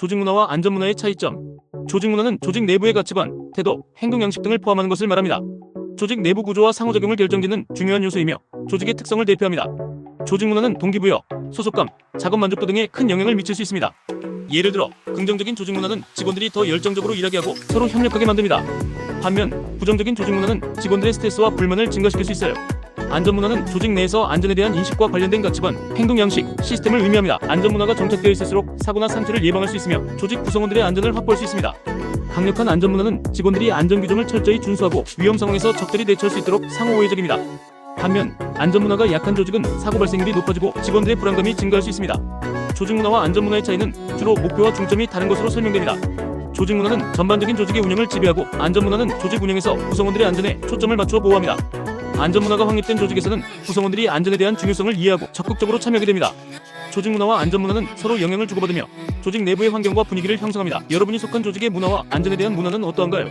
조직 문화와 안전 문화의 차이점. 조직 문화는 조직 내부의 가치관, 태도, 행동 양식 등을 포함하는 것을 말합니다. 조직 내부 구조와 상호작용을 결정짓는 중요한 요소이며 조직의 특성을 대표합니다. 조직 문화는 동기부여, 소속감, 작업 만족도 등에 큰 영향을 미칠 수 있습니다. 예를 들어 긍정적인 조직 문화는 직원들이 더 열정적으로 일하게 하고 서로 협력하게 만듭니다. 반면 부정적인 조직 문화는 직원들의 스트레스와 불만을 증가시킬 수 있어요. 안전 문화는 조직 내에서 안전에 대한 인식과 관련된 가치관, 행동 양식, 시스템을 의미합니다. 안전 문화가 정착되어 있을수록 사고나 상처를 예방할 수 있으며 조직 구성원들의 안전을 확보할 수 있습니다. 강력한 안전 문화는 직원들이 안전 규정을 철저히 준수하고 위험 상황에서 적절히 대처할 수 있도록 상호 우회적입니다. 반면 안전 문화가 약한 조직은 사고 발생률이 높아지고 직원들의 불안감이 증가할 수 있습니다. 조직 문화와 안전 문화의 차이는 주로 목표와 중점이 다른 것으로 설명됩니다. 조직 문화는 전반적인 조직의 운영을 지배하고 안전 문화는 조직 운영에서 구성원들의 안전에 초점을 맞추어 보호합니다. 안전 문화가 확립된 조직에서는 구성원들이 안전에 대한 중요성을 이해하고 적극적으로 참여하게 됩니다. 조직 문화와 안전 문화는 서로 영향을 주고받으며 조직 내부의 환경과 분위기를 형성합니다. 여러분이 속한 조직의 문화와 안전에 대한 문화는 어떠한가요?